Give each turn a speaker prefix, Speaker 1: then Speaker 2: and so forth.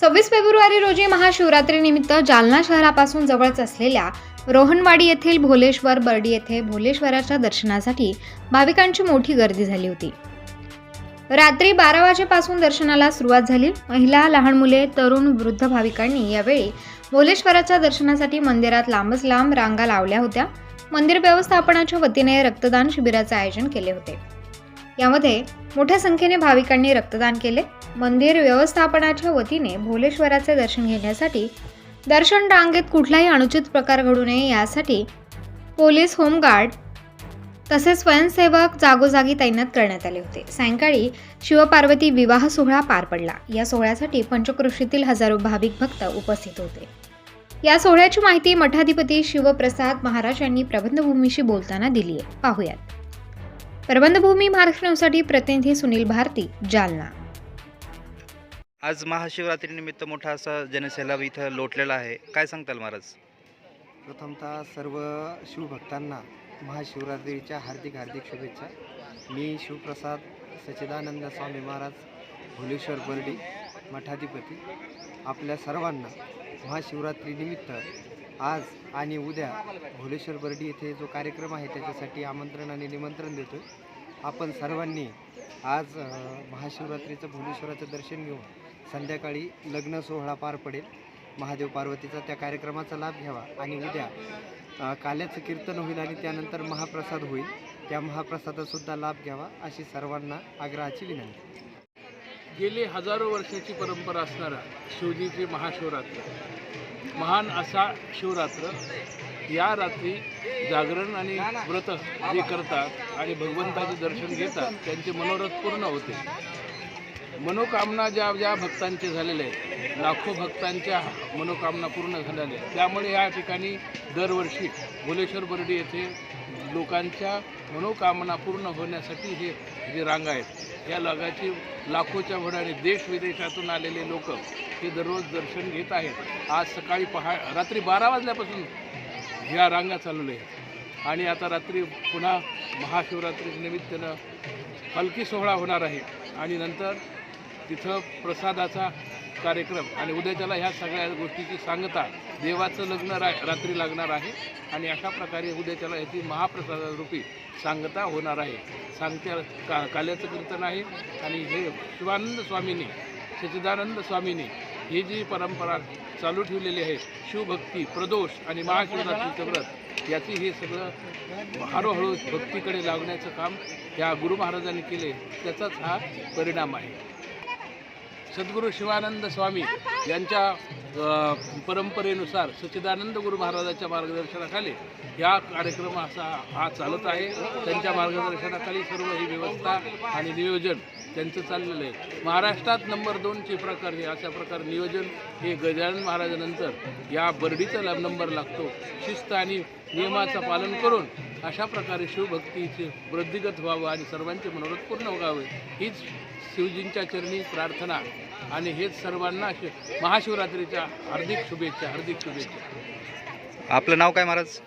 Speaker 1: सव्वीस फेब्रुवारी रोजी महाशिवरात्रीनिमित्त जालना शहरापासून जवळच असलेल्या रोहनवाडी येथील भोलेश्वर बर्डी येथे भोलेश्वराच्या दर्शनासाठी भाविकांची मोठी गर्दी झाली होती. रात्री बारा वाजेपासून दर्शनाला सुरुवात झाली. महिला लहान मुले तरुण वृद्ध भाविकांनी यावेळी भोलेश्वराच्या दर्शनासाठी मंदिरात लांबच लांब रांगा लावल्या होत्या. मंदिर व्यवस्थापनाच्या वतीने रक्तदान शिबिराचे आयोजन केले होते. यामध्ये मोठ्या संख्येने भाविकांनी रक्तदान केले. मंदिर व्यवस्थापनाच्या वतीने भोलेश्वराचे दर्शन घेण्यासाठी दर्शन रांगेत कुठलाही अनुचित प्रकार घडू नये यासाठी पोलीस होमगार्ड तसेच स्वयंसेवक जागोजागी तैनात करण्यात आले होते. सायंकाळी शिवपार्वती विवाह सोहळा पार पडला. या सोहळ्यासाठी पंचकृषीतील हजारो भाविक भक्त उपस्थित होते. या सोहळ्याची माहिती मठाधिपती शिवप्रसाद महाराज यांनी प्रबंधभूमीशी बोलताना दिली आहे पाहूयात. प्रबंधभूमी महाराष्ट्र न्यूजसाठी प्रतिनिधी सुनील भारती जालना.
Speaker 2: आज महाशिवरात्रीनिमित्त मोठा असा जनसैलाब इथं लोटलेला आहे. काय सांगताल महाराज?
Speaker 3: प्रथमतः सर्व शिवभक्तांना महाशिवरात्रीच्या हार्दिक हार्दिक शुभेच्छा. मी शिवप्रसाद सच्चिदानंद स्वामी महाराज भोलेश्वर बर्डी मठाधिपती. आपल्या सर्वांना महाशिवरात्रीनिमित्त आज आणि उद्या भोलेश्वर बर्डी येथे जो कार्यक्रम आहे त्याच्यासाठी आमंत्रण आणि निमंत्रण देतो आपण सर्वांनी आज महाशिवरात्रीचं भोलेश्वराचं दर्शन घेऊन संध्याकाळी लग्न सोहळा पार पडेल. महादेव पार्वतीचा त्या कार्यक्रमाचा लाभ घ्यावा आणि उद्या काल्याचं कीर्तन होईल आणि त्यानंतर महाप्रसाद होईल. त्या महाप्रसादासुद्धा लाभ घ्यावा अशी सर्वांना आग्रहाची विनंती.
Speaker 4: गेली हजारो वर्षाची परंपरा असणारा शिवजीची महाशिवरात्र. महान असा शिवरात्र या रात्री जागरण आणि व्रत जे करतात आणि भगवंताचे दर्शन घेतात त्यांचे मनोरथ पूर्ण होते. मनोकामना ज्या ज्या भक्तांचे झालेले आहेत लाखो भक्तांच्या मनोकामना पूर्ण झालेल्या आहेत. त्यामुळे या ठिकाणी दरवर्षी भोलेश्वर बर्डी येथे लोकांच्या मनोकामना पूर्ण होण्यासाठी हे जे रांगा आहेत या लगाची लाखोच्या भराने देश विदेशातून आलेले लोक हे दररोज दर्शन घेत आहेत. आज सकाळी पहा रात्री बारा वाजल्यापासून ह्या रांगा चालवल्या आहेत. आणि आता रात्री पुन्हा महाशिवरात्री निमित्तानं हलकी सोहळा होणार आहे. आणि नंतर तिथं प्रसादाचा कार्यक्रम आणि उद्याच्याला ह्या सगळ्या गोष्टीची सांगता देवाचं लग्न रा रात्री लागणार आहे आणि अशा प्रकारे उद्या त्याला याची महाप्रसादारूपी सांगता होणार आहे. सांगत्या का काल्याचं कीर्तन आहे आणि हे शिवानंद स्वामींनी सच्चिदानंद स्वामींनी ही जी परंपरा चालू ठेवलेली आहे शिवभक्ती प्रदोष आणि महाशिवरात्रीचं व्रत याची हे सगळं हळूहळू भक्तीकडे लागण्याचं काम ह्या गुरु महाराजांनी केले त्याचाच हा परिणाम आहे. सद्गुरू शिवानंद स्वामी यांच्या परंपरेनुसार सच्चिदानंद गुरु महाराजांच्या मार्गदर्शनाखाली या कार्यक्रम असा हा चालत आहे. त्यांच्या मार्गदर्शनाखाली सर्व ही व्यवस्था आणि नियोजन त्यांचं चाललेलं आहे. महाराष्ट्रात नंबर दोनचे प्रकार हे अशा प्रकारे नियोजन हे गजानन महाराजानंतर या बर्डीचा नंबर लागतो. शिस्त आणि नियमाचं पालन करून अशा प्रकारे शिवभक्तीचे वृद्धिगत व्हावं आणि सर्वांचे मनोरथ पूर्ण व्हावे हीच शिवजींच्या चरणी प्रार्थना. आणि हेच सर्वांना महाशिवरात्रीच्या हार्दिक शुभेच्छा हार्दिक शुभेच्छा.
Speaker 2: आपलं नाव काय महाराज?